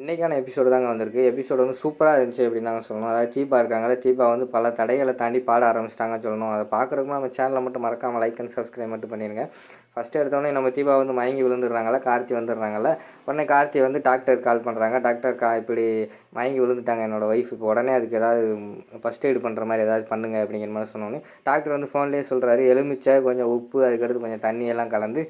இன்றைக்கான எபிசோடு தாங்க வந்திருக்கு. எபிசோடு வந்து சூப்பராக இருந்துச்சு அப்படின்னு தாங்க சொல்லணும். அதாவது தீபா இருக்காங்கல்ல தீபா வந்து பல தடைகளை தாண்டி பாட ஆரம்பிச்சிட்டாங்கன்னு சொல்லணும். அதை பார்க்குறதுக்கு நம்ம சேனலை மட்டும் மறக்காமல் லைக் அண்ட் சப்ஸ்கிரைப் மட்டும் பண்ணிடுங்க ஃபஸ்ட்டு எடுத்தோடனே நம்ம தீபா வந்து மயங்கி விழுந்துடுறாங்கல்ல கார்த்தி வந்துடுறாங்கல்ல. உடனே கார்த்தி வந்து டாக்டர் கால் பண்ணுறாங்க டாக்டர் கா இப்படி மயங்கி விழுந்துட்டாங்க என்னோடய ஒய்ஃப் இப்போ உடனே அதுக்கு ஏதாவது ஃபஸ்ட் எய்டு பண்ணுற மாதிரி ஏதாவது பண்ணுங்க அப்படிங்கிற மாதிரி சொன்னோன்னே டாக்டர் வந்து ஃபோன்லேயே சொல்கிறாரு எலுமிச்சை கொஞ்சம் உப்பு அதுக்கடுத்து கொஞ்சம் தண்ணியெல்லாம் கலந்து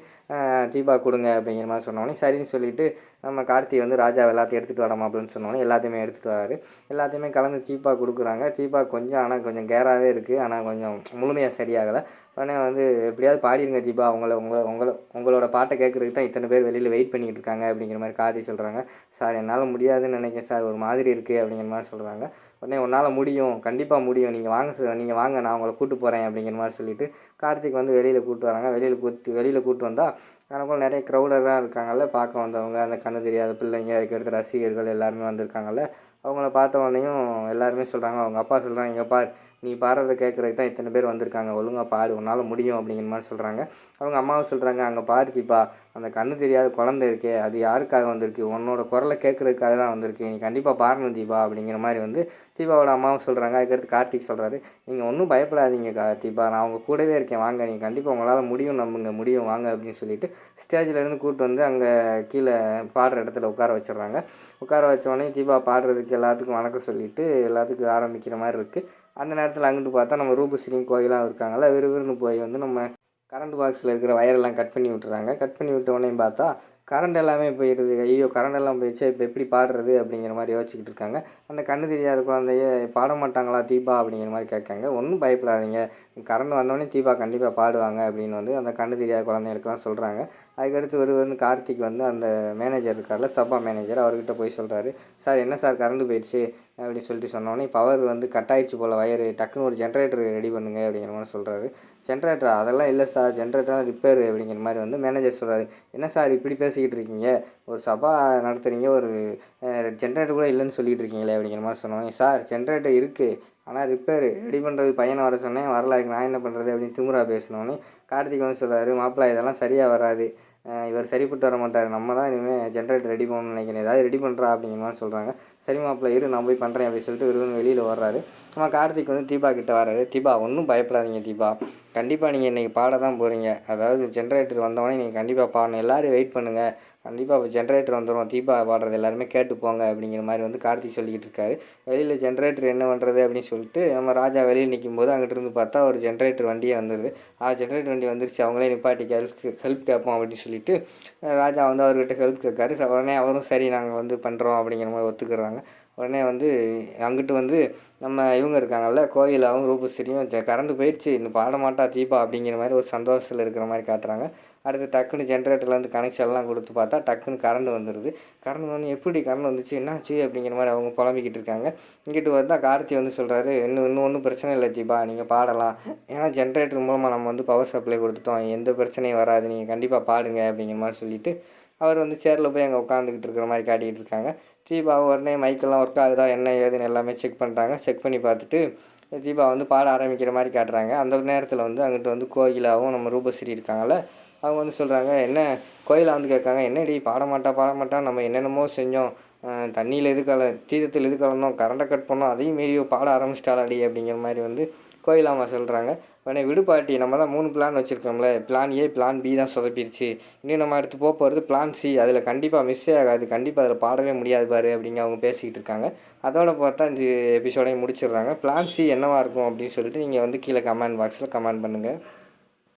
தீபா கொடுங்க அப்படிங்கிற மாதிரி சொன்னோன்னே சரின்னு சொல்லிட்டு நம்ம கார்த்தி வந்து ராஜா எல்லாத்தையும் எடுத்துகிட்டு வரமா அப்படின்னு சொன்னோன்னே எல்லாத்தையுமே எடுத்துகிட்டு வராரு. எல்லாத்தையுமே கலந்து சீப்பாக கொடுக்குறாங்க. சீப்பாக கொஞ்சம் ஆனால் கொஞ்சம் கேராகவே இருக்குது ஆனால் கொஞ்சம் முழுமையாக சரியாகலை. உடனே வந்து எப்படியாவது பாடிடுங்க தீபா உங்களை உங்களை உங்களை உங்களோட பாட்டை கேட்குறதுக்கு தான் இத்தனை பேர் வெளியில் வெயிட் பண்ணிகிட்டு இருக்காங்க அப்படிங்கிற மாதிரி கார்த்தி சொல்கிறாங்க சார் என்னால் முடியாதுன்னு நினைக்கிறேன் சார் ஒரு மாதிரி இருக்குது அப்படிங்கிற மாதிரி சொல்கிறாங்க உடனே உன்னால் முடியும் கண்டிப்பாக முடியும். நீங்கள் வாங்க சார் நீங்கள் வாங்க நான் உங்களை கூட்டு போகிறேன் அப்படிங்கிற மாதிரி சொல்லிவிட்டு கார்த்திக் வந்து வெளியில் கூப்பிட்டு வராங்க. வெளியில் கூத்து வெளியில் கூட்டு வந்தால் அதனால் நிறைய க்ரௌடராக இருக்காங்கல்ல பார்க்க வந்தவங்க அந்த கண்ணு தெரியாத பிள்ளைங்க அதுக்கடுத்து ரசிகர்கள் எல்லாருமே வந்திருக்காங்கல்ல அவங்கள பார்த்த உடனேயும் எல்லாருமே சொல்கிறாங்க அவங்க அப்பா சொல்கிறாங்க இங்கே பார் நீ பாடுறத கேட்குறதுக்கு தான் இத்தனை பேர் வந்திருக்காங்க ஒழுங்காக பாடு உன்னால் முடியும் அப்படிங்கிற மாதிரி சொல்கிறாங்க அவங்க அம்மாவும் சொல்கிறாங்க அங்கே பாருக்கிப்பா அந்த கண்ணு தெரியாத குழந்தை இருக்கே அது யாருக்காக வந்திருக்கு உன்னோட குரலை கேட்குறதுக்காக தான் வந்திருக்கு நீ கண்டிப்பாக பாடணும் தீபா அப்படிங்கிற மாதிரி வந்து தீபாவோட அம்மாவும் சொல்கிறாங்க அதுக்கடுத்து கார்த்திக் சொல்கிறாரு நீங்கள் ஒன்றும் பயப்படாதீங்க கா தீபா நான் அவங்க கூடவே இருக்கேன் வாங்க நீங்கள் கண்டிப்பாக உங்களால் முடியும் நம்புங்க முடியும் வாங்க அப்படின்னு சொல்லிட்டு ஸ்டேஜிலேருந்து கூப்பிட்டு வந்து அங்கே கீழே பாடுற இடத்துல உட்கார வச்சிடுறாங்க. உட்கார வச்ச உடனே தீபா பாடுறதுக்கு எல்லாத்துக்கும் வணக்கம் சொல்லிட்டு எல்லாத்துக்கும் ஆரம்பிக்கிற மாதிரி இருக்குது அந்த நேரத்தில் அங்கிட்டு பார்த்தா நம்ம ரூபஸ்ரீ கோயிலாம் இருக்காங்கள விறுவிறுன்னு போய் வந்து நம்ம கரண்ட் பாக்ஸில் இருக்கிற வயரெல்லாம் கட் பண்ணி விட்டுறாங்க. கட் பண்ணி விட்ட உடனே பார்த்தா கரண்ட் எல்லாமே போயிடுது. ஐயோ கரண்ட் எல்லாம் போயிடுச்சு இப்போ எப்படி பாடுறது அப்படிங்கிற மாதிரி யோசிச்சுக்கிட்டு இருக்காங்க. அந்த கண்ணு தெரியாத குழந்தைய பாட மாட்டாங்களா தீபா அப்படிங்கிற மாதிரி கேட்காங்க. ஒன்றும் பயப்படாதீங்க. கரண்ட் வந்தோடனே தீபா கண்டிப்பாக பாடுவாங்க அப்படின்னு வந்து அந்த கண்ணு தெரியாத குழந்தைகளுக்கெல்லாம் சொல்கிறாங்க அதுக்கடுத்து ஒருவர்னு கார்த்திக் வந்து அந்த மேனேஜர் இருக்கார்ல சபா மேனேஜர் அவர்கிட்ட போய் சொல்கிறாரு சார் என்ன சார் கரண்ட் போயிடுச்சு? அப்படின்னு சொல்லிட்டு சொன்னோடனே பவர் வந்து கட் ஆயிடுச்சு போல் வயரு டக்குன்னு ஒரு ஜென்ரேட்டர் ரெடி பண்ணுங்க அப்படிங்கிற மாதிரி சொல்கிறாரு ஜென்ரேட்டர் அதெல்லாம் இல்லை சார். ஜென்ரேட்டர் ரிப்பேர் அப்படிங்கிற மாதிரி வந்து மேனேஜர் சொல்கிறாரு என்ன சார் இப்படி பேசி பேசிக்கிட்டு இருக்கீங்க ஒரு சபா நடத்துகிறீங்க ஒரு ஜென்ரேட்டர் கூட இல்லைன்னு சொல்லிட்டு இருக்கீங்களே அப்படிங்கிற மாதிரி சொன்னோன்னே சார் ஜென்ரேட்டர் இருக்குது ஆனால் ரிப்பேர் ரெடி பண்ணுறது பையனை வர சொன்னேன். வரல. அதுக்கு நான் என்ன பண்ணுறது அப்படின்னு திமுறா பேசினோன்னே கார்த்திக் வந்து சொல்கிறாரு மாப்பிள்ளை இதெல்லாம் சரியாக வராது. இவர் சரிப்பட்டு வர மாட்டார். நம்ம தான் இனிமேல் ஜென்ரேட்டர் ரெடி பண்ணணும்னு நினைக்கிறேன். ஏதாவது ரெடி பண்ணுறா அப்படிங்கிற மாதிரி சொல்கிறாங்க சரி மாப்பிள்ள இரு நான் போய் பண்ணுறேன் அப்படின்னு சொல்லிட்டு இவரு வெளியில் வர்றாரு நம்ம கார்த்திக் வந்து தீபா கிட்ட வர்றாரு தீபா ஒன்றும் பயப்படாதீங்க தீபா. கண்டிப்பாக நீங்கள் இன்றைக்கி பாட தான் போகிறீங்க அதாவது ஜென்ரேட்டர் வந்தவொடனே நீங்கள் கண்டிப்பாக பாடணும். எல்லோரும் வெயிட் பண்ணுங்கள் கண்டிப்பாக இப்போ ஜென்ரேட்டர் வந்துடும் தீபா பாடுறது எல்லாருமே கேட்டு போங்க அப்படிங்கிற மாதிரி வந்து கார்த்திக் சொல்லிக்கிட்டு இருக்காரு. வெளியில் ஜென்ரேட்டர் என்ன பண்ணுறது அப்படின்னு சொல்லிட்டு நம்ம ராஜா வெளியில் நிற்கும் போது அங்கிட்டிருந்து பார்த்தா ஒரு ஜென்ரேட்டர் வண்டியே வந்துடுது ஆ ஜென்ரேட்டர் வண்டி வந்துருச்சு. அவங்களே நிப்பாட்டி ஹெல்ப் ஹெல்ப் கேட்போம் அப்படின்னு சொல்லிட்டு ராஜா வந்து அவர்கிட்ட ஹெல்ப் கேட்காரு. உடனே அவரும் சரி நாங்கள் வந்து பண்ணுறோம் அப்படிங்கிற மாதிரி ஒத்துக்கிறாங்க. உடனே வந்து அங்கிட்டு வந்து நம்ம இவங்க இருக்காங்கல்ல கோயிலாவும் ரூபஸ்ரீயும் கரண்ட் போயிடுச்சு. இன்னும் பாட மாட்டா தீபா அப்படிங்கிற மாதிரி ஒரு சந்தோஷத்தில் இருக்கிற மாதிரி காட்டுறாங்க. அடுத்து டக்குன்னு ஜென்ரேட்டர்லேருந்து கனெக்ஷன்லாம் கொடுத்து பார்த்தா டக்குன்னு கரண்ட் வந்துடுது கரண்ட் வந்து எப்படி கரண்ட் வந்துச்சு என்னாச்சு அப்படிங்கிற மாதிரி அவங்க புலம்பிக்கிட்டு இருக்காங்க. இங்கிட்டு வந்தா கார்த்தி வந்து சொல்கிறாரு இன்னும் இன்னும் ஒன்றும் பிரச்சனை இல்லை தீபா நீங்கள் பாடலாம். ஏன்னா ஜென்ரேட்டர் மூலமாக நம்ம வந்து பவர் சப்ளை கொடுத்துட்டோம். எந்த பிரச்சனையும் வராது நீங்கள் கண்டிப்பாக பாடுங்க அப்படிங்கிற மாதிரி சொல்லிவிட்டு அவர் வந்து சேரில் போய் அங்கே உட்காந்துக்கிட்டு இருக்கிற மாதிரி காட்டிக்கிட்டு இருக்காங்க. தீபா உடனே மைக்கெல்லாம் ஒர்க் ஆகுதா என்ன ஏதுன்னு எல்லாமே செக் பண்ணுறாங்க செக் பண்ணி பார்த்துட்டு தீபா வந்து பாட ஆரம்பிக்கிற மாதிரி காட்டுறாங்க. அந்த நேரத்தில் வந்து அங்கிட்டு வந்து கோகிலாவும் நம்ம ரூபஸ்ரீ இருக்காங்கல்ல அவங்க வந்து சொல்கிறாங்க என்ன கோயிலா? வந்து கேட்காங்க. என்னடி பாடமாட்டா பாடமாட்டா நம்ம என்னென்னமோ செஞ்சோம். தண்ணியில் எது கல தீதத்தில் எது கலந்தோம்? கரண்டை கட் பண்ணோம். அதையும் மீறியோ பாட ஆரம்பிச்சிட்டாலாடி அப்படிங்கிற மாதிரி வந்து கோயிலாமா சொல்கிறாங்க உடனே விடுபாட்டி நம்ம தான் மூணு பிளான் வச்சுருக்கோம்ல. பிளான் ஏ பிளான் பி தான் சொதப்பிடுச்சு. இன்னும் நம்ம அடுத்து போக போகிறது பிளான் சி அதில் கண்டிப்பாக மிஸ்ஸே ஆகாது. கண்டிப்பாக அதில் பாடவே முடியாது பாரு அப்படிங்க அவங்க பேசிக்கிட்டு இருக்காங்க. அதோட பார்த்தா இந்த எபிசோடையும் முடிச்சிடுறாங்க. பிளான் சி என்னவா இருக்கும் அப்படின்னு சொல்லிட்டு நீங்கள் வந்து கீழே கமெண்ட் பாக்ஸில் கமெண்ட் பண்ணுங்கள்